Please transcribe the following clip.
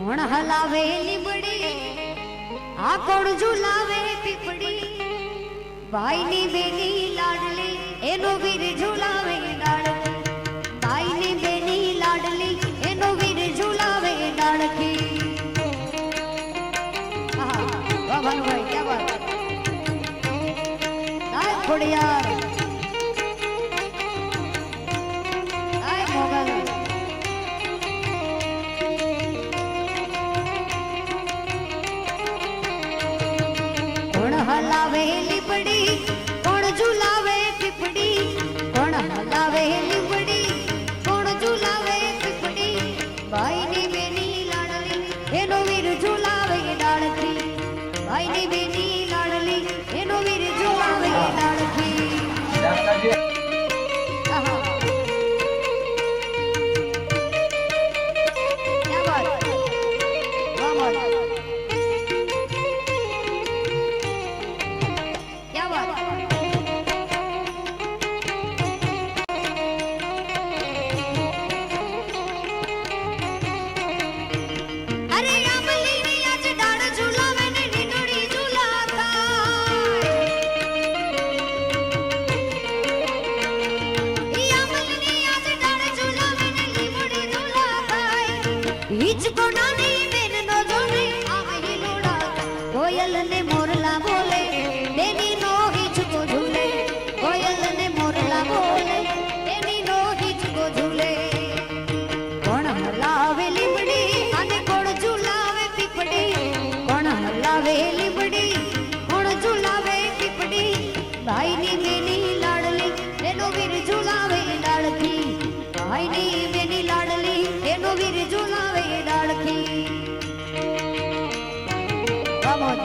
કોણ હલાવે લીબડી આ કોણ ઝુલાવે પીપડી ભાઈની બેની લાડલી, એનો વીર ઝુલાવે ડાળખી ભાઈની બેની લાડલી, એનો વીર ઝુલાવે ડાળખી હા વાહ ભાઈ ક્યાં વાત. ખોડિયાર. કોણ હલાવે લીબડી કોણ ઝુલાવે પીપડી ભાઈની બેની લાડલી, એનો વીર ઝુલાવે ડાળખી. ભાઈની બેની કોયલ ને મોરલા બોલે. બેની લાડલી તેનો વીર ઝુલાવે ડાળખી ભાઈની બેની લાડલી વીર ઝુલાવે ડાળખી વાહ મોજ.